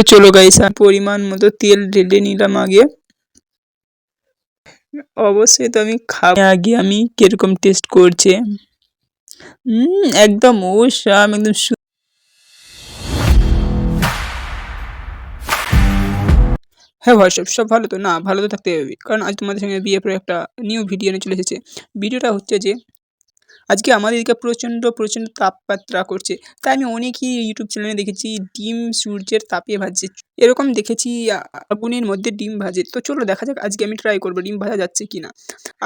তো চলো গাইস পরিমাণ মতো তেল ঢেলে নিলাম আগে। অবশ্যই তো আমি খাব আগে আমি কীরকম টেস্ট করছে? একদম ওসাম একদম হ্যাঁ ভাই, সব সব ভালো তো? না, ভালো তো থাকতে হবে। কারণ আজ তোমাদের সঙ্গে বিয়ে পরে একটা নিউ ভিডিও নিয়ে চলে এসেছে। ভিডিওটা হচ্ছে যে আজকে আমাদের এদিকে প্রচণ্ড প্রচণ্ড তাপমাত্রা করছে। তাই আমি অনেকই ইউটিউব চ্যানেলে দেখেছি, ডিম সূর্যের তাপে ভাজছে। এরকম দেখেছি আগুনের মধ্যে ডিম ভাজে। তো চলো দেখা যাক আজকে আমি ট্রাই করব ডিম ভাজা যাচ্ছে কি না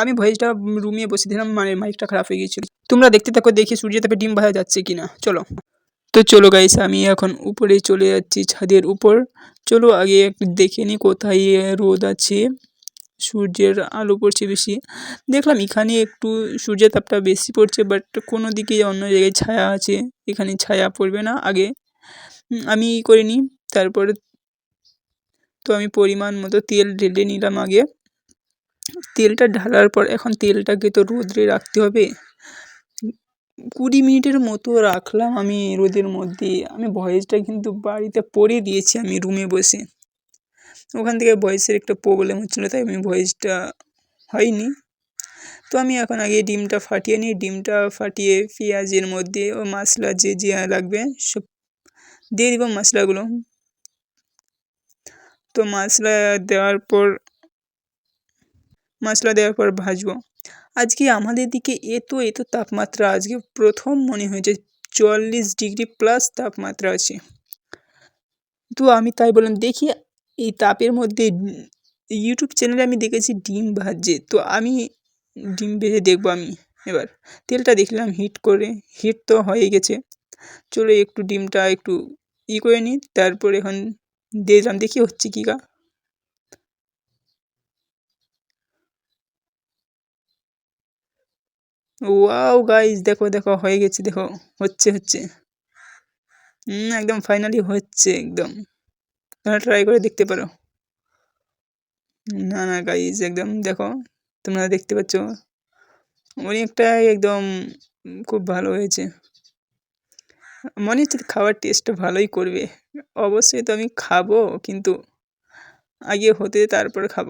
আমি ভয়েসটা রুমে বসে দিলাম মানে মাইকটা খারাপ হয়ে গিয়েছিল। তোমরা দেখতে থাকো, দেখি সূর্যের তাপে ডিম ভাজা যাচ্ছে কি না চলো। তো চলো গাইস আমি এখন উপরে চলে যাচ্ছি ছাদের উপর। চলো আগে দেখে নিই কোথায় রোদ আছে। সূর্যের আলো পড়ছে বেশি। দেখলাম এখানে একটু সূর্যের তাপটা বেশি পড়ছে বাট কোনো দিকে অন্য জায়গায় ছায়া আছে, এখানে ছায়া পড়বে না। আগে আমি ই করে নিই তারপরে তো আমি পরিমাণ মতো তেল ঢেলে নিলাম আগে। তেলটা ঢালার পর এখন তেলটাকে তো রোদ্রে রাখতে হবে। কুড়ি মিনিটের মতো রাখলাম আমি রোদের মধ্যে। আমি ভয়েসটা কিন্তু বাড়িতে পড়ে দিয়েছি আমি রুমে বসে। ওখান থেকে ভয়েসের একটা প্রবলেম হচ্ছিল, তাই আমি ভয়েসটা হয়নি। তো আমি এখন আগে ডিমটা ফাটিয়ে নিই। ডিমটা ফাটিয়ে পেঁয়াজের মধ্যে ও মশলা যে যে লাগবে, সব দিয়ে দিব মশলাগুলো। তো মশলা দেওয়ার পর, মশলা দেওয়ার পর ভাজবো। আজকে আমাদের দিকে এত এত তাপমাত্রা, আজকে প্রথম মনে হয়েছে চুয়াল্লিশ ডিগ্রি প্লাস তাপমাত্রা আছে। তো আমি তাই বললাম, দেখি এই তাপের মধ্যে ইউটিউব চ্যানেলে আমি দেখেছি ডিম ভাজছে তো আমি ডিম ভেজে দেখব আমি এবার। তেলটা দেখলাম হিট করে হিট তো হয়ে গেছে। চলো একটু ডিমটা একটু ই করে নিই, তারপর এখন দিয়ে দিলাম দেখি হচ্ছে কি গা। ওয়াও গাইস দেখো দেখো, হয়ে গেছে, দেখো, হচ্ছে হচ্ছে। একদম ফাইনালি হচ্ছে, একদম। তোমরা ট্রাই করে দেখতে পারো। না না গাইজ একদম দেখো, তোমরা দেখতে পাচ্ছ। অনেকটা একদম খুব ভালো হয়েছে। মনে হচ্ছে খাওয়ার টেস্টটা ভালোই করবে। অবশ্যই তো আমি খাব, কিন্তু আগে হতে তারপরে খাব।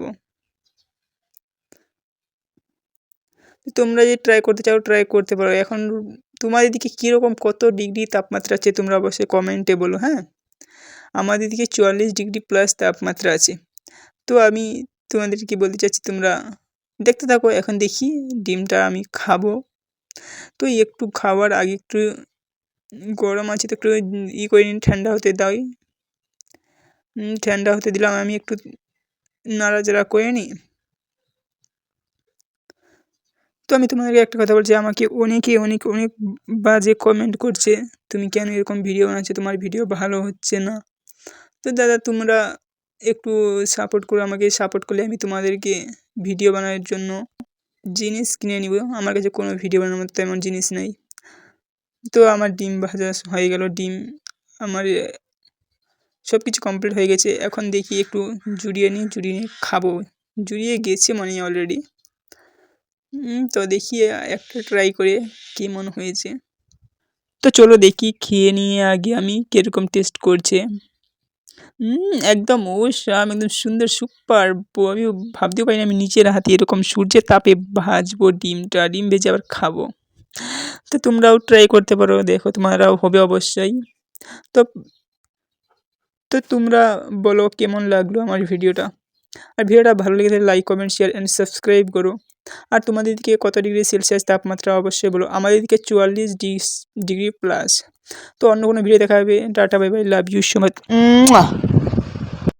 তোমরা যদি ট্রাই করতে চাও ট্রাই করতে পারো। এখন তোমাদের দিকে কীরকম কত ডিগ্রি তাপমাত্রা আছে, তোমরা অবশ্যই কমেন্টে বলো হ্যাঁ? আমাদের দিকে চুয়াল্লিশ ডিগ্রি প্লাস তাপমাত্রা আছে। তো আমি তোমাদেরকে বলতে চাচ্ছি, তোমরা দেখতে থাকো, এখন দেখি ডিমটা আমি খাব। তো একটু খাওয়ার আগে একটু গরম আছে, তো একটু ই করে নিন, ঠান্ডা হতে দাও। ঠান্ডা হতে দিলাম, আমি একটু নাড়াচাড়া করে নিই। তো আমি তোমাদেরকে একটা কথা বলছি, আমাকে অনেকে অনেক অনেক বাজে কমেন্ট করছে, তুমি কেন এরকম ভিডিও বানাচ্ছো? তোমার ভিডিও ভালো হচ্ছে না। তো দাদা, তোমরা একটু সাপোর্ট করো, আমাকে সাপোর্ট করলে আমি তোমাদেরকে ভিডিও বানানোর জন্য জিনিস কিনে নিব। আমার কাছে কোনো ভিডিও বানানোর মতো তেমন জিনিস নেই। তো আমার ডিম ভাজা হয়ে গেল, ডিম আমার সব কিছু কমপ্লিট হয়ে গেছে। এখন দেখি একটু জুড়িয়ে নিই, জুড়িয়ে নিয়ে খাব। জুড়িয়ে গেছে মানে অলরেডি তো দেখি একটা ট্রাই করে কী কেমন হয়েছে। তো চলো দেখি, খেয়ে নিয়ে আগে আমি কীরকম টেস্ট করছে। একদম। আমি একদম সুন্দর, সুপার আমি ভাবতেও পারিনি আমি নিজের হাতে এরকম সূর্যের তাপে ভাজবো ডিমটা, ডিম ভেজে আবার খাব। তো তোমরাও ট্রাই করতে পারো, দেখো তোমারাও হবে অবশ্যই। তো তো তোমরা বলো কেমন লাগল আমার ভিডিওটা? আর ভিডিওটা ভালো লেগে like comment share and subscribe করো। আর তোমাদের দিকে কত ডিগ্রি সেলসিয়াস তাপমাত্রা অবশ্যই বলো। আমাদের দিকে চুয়াল্লিশ ডিগ্রি প্লাস তো অন্য কোনো ভিডিও দেখা হবে tata bye bye love you so much